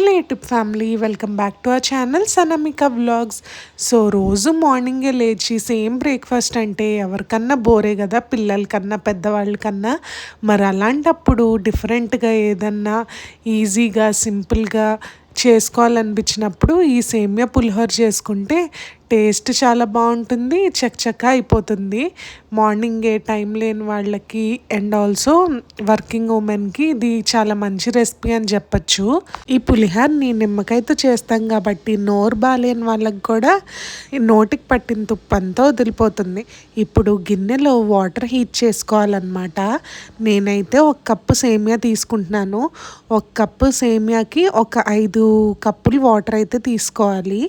Hello YouTube family welcome back to our channel Sanamika vlogs so రోజు మార్నింగే లేచి same breakfast అంటే ఎవరికన్నా బోరే కదా పిల్లలకన్నా పెద్దవాళ్ళకన్నా. మరి అలాంటప్పుడు డిఫరెంట్గా ఏదన్నా ఈజీగా సింపుల్గా చేసుకోవాలనిపించినప్పుడు ఈ సేమియా పులిహోర చేసుకుంటే టేస్ట్ చాలా బాగుంటుంది చకచక అయిపోతుంది. మార్నింగ్ ఏ టైం లేని వాళ్ళకి అండ్ ఆల్సో వర్కింగ్ ఉమెన్కి ఇది చాలా మంచి రెసిపీ అని చెప్పచ్చు. ఈ పులిహార్ని నిమ్మకాయతో చేస్తాం కాబట్టి నోరు బాగాలేని వాళ్ళకి కూడా నోటికి పట్టిన తుప్పంతా వదిలిపోతుంది. ఇప్పుడు గిన్నెలో వాటర్ హీట్ చేసుకోవాలన్నమాట. నేనైతే ఒక కప్పు సేమియా తీసుకుంటున్నాను. ఒక కప్పు సేమియాకి ఒక ఐదు కప్పులు వాటర్ అయితే తీసుకోవాలి.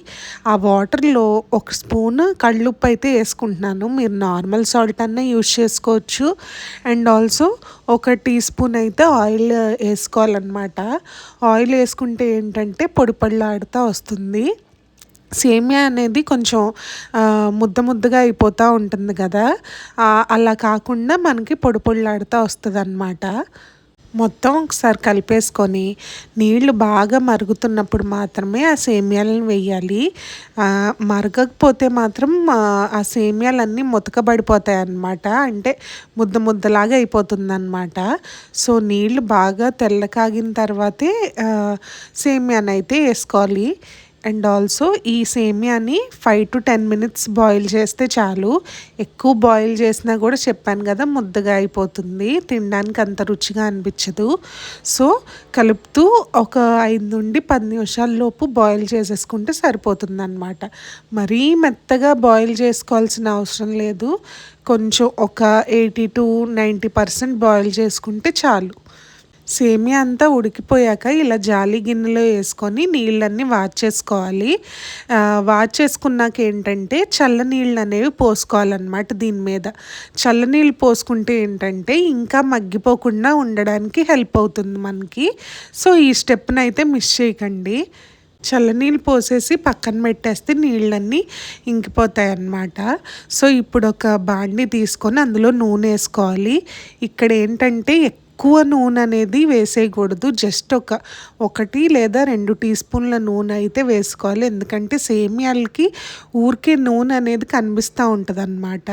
ఆ వాటర్లో ఒక స్పూన్ కళ్ళుప్పు అయితే వేసుకుంటున్నాను. మీరు నార్మల్ సాల్ట్ అన్న యూజ్ చేసుకోవచ్చు. అండ్ ఆల్సో ఒక టీ స్పూన్ అయితే ఆయిల్ వేసుకోవాలన్నమాట. ఆయిల్ వేసుకుంటే ఏంటంటే పొడి పళ్ళాడుతూ వస్తుంది. సేమియా అనేది కొంచెం ముద్ద ముద్దగా అయిపోతూ ఉంటుంది కదా. అలా కాకుండా మనకి పొడి పొళ్ళాడుతూ వస్తుంది అన్నమాట మొత్తం ఒకసారి కలిపేసుకొని నీళ్ళు బాగా మరుగుతున్నప్పుడు మాత్రమే ఆ సేమియాలను వేయాలి. మరగకపోతే మాత్రం ఆ సేమియాలన్నీ ముతకబడిపోతాయి అన్నమాట అంటే ముద్ద ముద్దలాగా అయిపోతుంది అనమాట సో నీళ్ళు బాగా తెల్ల కాగిన తర్వాతే సేమియానైతే వేసుకోవాలి. అండ్ ఆల్సో ఈ సేమియాని five to ten minutes boil చేస్తే చాలు. ఎక్కువ బాయిల్ చేసినా కూడా చెప్పాను కదా ముద్దగా అయిపోతుంది. తినడానికి అంత రుచిగా అనిపించదు. సో కలుపుతూ ఒక ఐదు నుండి పది నిమిషాల లోపు బాయిల్ చేసేసుకుంటే సరిపోతుంది అనమాట మరీ మెత్తగా బాయిల్ చేసుకోవాల్సిన అవసరం లేదు. కొంచెం ఒక eighty to ninety percent boil చేసుకుంటే చాలు. సేమియా అంతా ఉడికిపోయాక ఇలా జాలి గిన్నెలో వేసుకొని నీళ్ళన్నీ వాచేసుకోవాలి వాచేసుకున్నాక ఏంటంటే చల్ల నీళ్ళు అనేవి పోసుకోవాలన్నమాట దీని మీద. చల్ల నీళ్ళు పోసుకుంటే ఏంటంటే ఇంకా మగ్గిపోకుండా ఉండడానికి హెల్ప్ అవుతుంది మనకి. సో ఈ స్టెప్ని అయితే మిస్ చేయకండి. చల్లనీళ్ళు పోసేసి పక్కన పెట్టేస్తే నీళ్ళన్నీ ఇంకిపోతాయి అన్నమాట సో ఇప్పుడు ఒక బాండి తీసుకొని అందులో నూనె వేసుకోవాలి. ఇక్కడ ఏంటంటే ఎక్కువ నూనె అనేది వేసేయకూడదు. జస్ట్ ఒక ఒకటి లేదా రెండు టీ స్పూన్ల నూనె అయితే వేసుకోవాలి. ఎందుకంటే సేమియాలకి ఊరికే నూనె అనేది కనిపిస్తూ ఉంటుంది అనమాట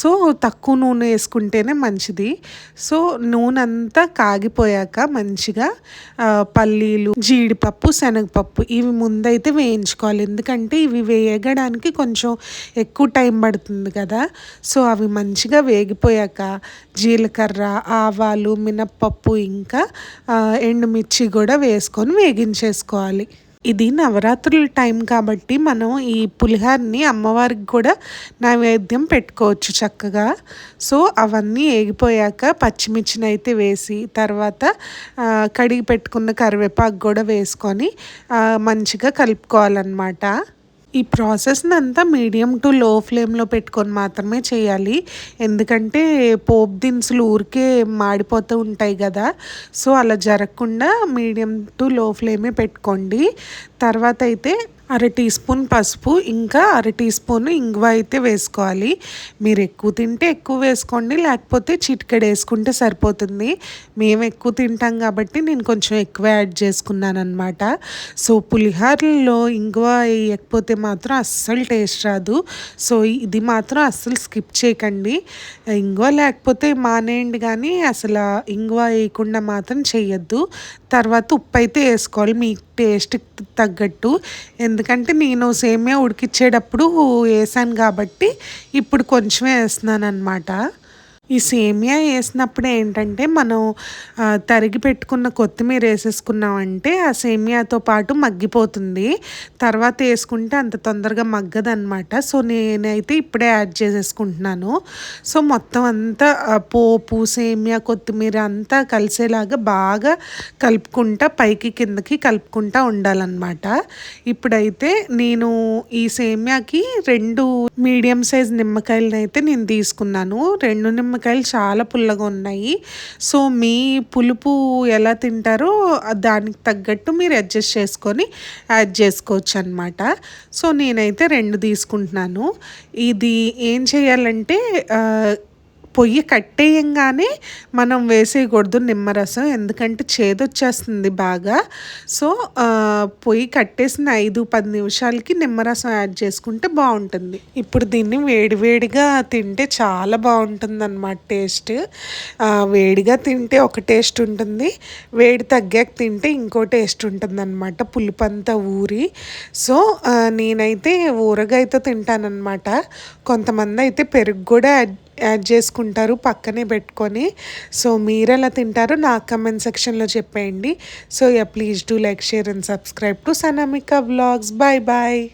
సో తక్కువ నూనె వేసుకుంటేనే మంచిది. సో నూనె అంతా కాగిపోయాక మంచిగా పల్లీలు జీడిపప్పు శనగపప్పు ఇవి ముందైతే వేయించుకోవాలి. ఎందుకంటే ఇవి వేయడానికి కొంచెం ఎక్కువ టైం పడుతుంది కదా. సో అవి మంచిగా వేగిపోయాక జీలకర్ర ఆవాలు మినప్పప్పు ఇంకా ఎండుమిర్చి కూడా వేసుకొని వేగించేసుకోవాలి. ఇది నవరాత్రుల టైం కాబట్టి మనం ఈ పులిహార్ని అమ్మవారికి కూడా నైవేద్యం పెట్టుకోవచ్చు చక్కగా. సో అవన్నీ ఏగిపోయాక పచ్చిమిర్చిని అయితే వేసి తర్వాత కడిగి పెట్టుకున్న కరివేపాకు కూడా వేసుకొని మంచిగా కలుపుకోవాలన్నమాట. ఈ ప్రాసెస్ని అంతా మీడియం టు లో ఫ్లేమ్లో పెట్టుకొని మాత్రమే చేయాలి. ఎందుకంటే పోపు దినుసులు ఊరికే మాడిపోతూ ఉంటాయి కదా. సో అలా జరగకుండా మీడియం టు లో ఫ్లేమే పెట్టుకోండి. తర్వాత అయితే అర టీ స్పూన్ పసుపు ఇంకా అర టీ స్పూన్ ఇంగువ అయితే వేసుకోవాలి. మీరు ఎక్కువ తింటే ఎక్కువ వేసుకోండి లేకపోతే చిటికెడు వేసుకుంటే సరిపోతుంది. మేము ఎక్కువ తింటాం కాబట్టి నేను కొంచెం ఎక్కువ యాడ్ చేసుకున్నాను అనమాట సో పులిహారలో ఇంగువ వేయకపోతే మాత్రం అస్సలు టేస్ట్ రాదు. సో ఇది మాత్రం అస్సలు స్కిప్ చేయకండి. ఇంగువ లేకపోతే మానేయండి కానీ అసలు ఇంగువ వేయకుండా మాత్రం చేయొద్దు. తర్వాత ఉప్పు అయితే వేసుకోవాలి మీ టేస్ట్కి తగ్గట్టు. ఎందుకంటే నేను సేమియా ఉడికిచ్చేటప్పుడు వేసాను కాబట్టి ఇప్పుడు కొంచెమే వేస్తున్నాను అనమాట ఈ సేమియా వేసినప్పుడు ఏంటంటే మనం తరిగి పెట్టుకున్న కొత్తిమీర వేసేసుకున్నామంటే ఆ సేమియాతో పాటు మగ్గిపోతుంది. తర్వాత వేసుకుంటే అంత తొందరగా మగ్గదనమాట సో నేనైతే ఇప్పుడే యాడ్ చేసేసుకుంటున్నాను. సో మొత్తం అంతా పోపు సేమియా కొత్తిమీర అంతా కలిసేలాగా బాగా కలుపుకుంటా పైకి కిందకి కలుపుకుంటా ఉండాలన్నమాట. ఇప్పుడైతే నేను ఈ సేమియాకి రెండు మీడియం సైజ్ నిమ్మకాయలను అయితే నేను తీసుకున్నాను. రెండు నిమ్మ నిమ్మకాయలు చాలా పుల్లగా ఉన్నాయి. సో మీ పులుపు ఎలా తింటారో దానికి తగ్గట్టు మీరు అడ్జస్ట్ చేసుకొని యాడ్ చేసుకోవచ్చు అనమాట సో నేనైతే రెండు తీసుకుంటున్నాను. ఇది ఏం చేయాలంటే పొయ్యి కట్టేయంగానే మనం వేసేయకూడదు నిమ్మరసం ఎందుకంటే చేదొచ్చేస్తుంది బాగా. సో పొయ్యి కట్టేసిన ఐదు పది నిమిషాలకి నిమ్మరసం యాడ్ చేసుకుంటే బాగుంటుంది. ఇప్పుడు దీన్ని వేడివేడిగా తింటే చాలా బాగుంటుంది అనమాట టేస్ట్ వేడిగా తింటే ఒక టేస్ట్ ఉంటుంది వేడి తగ్గాక తింటే ఇంకో టేస్ట్ ఉంటుంది అనమాట పులుపంతా ఊరి. సో నేనైతే ఊరగాయతో తింటానన్నమాట. కొంతమంది అయితే పెరుగు కూడా యాడ్ చేసుకుంటారు పక్కనే పెట్టుకొని. సో మీరు ఎలా తింటారో నాకు కమెంట్ సెక్షన్లో చెప్పేయండి. So yeah please do like share and subscribe to Sanamika vlogs bye bye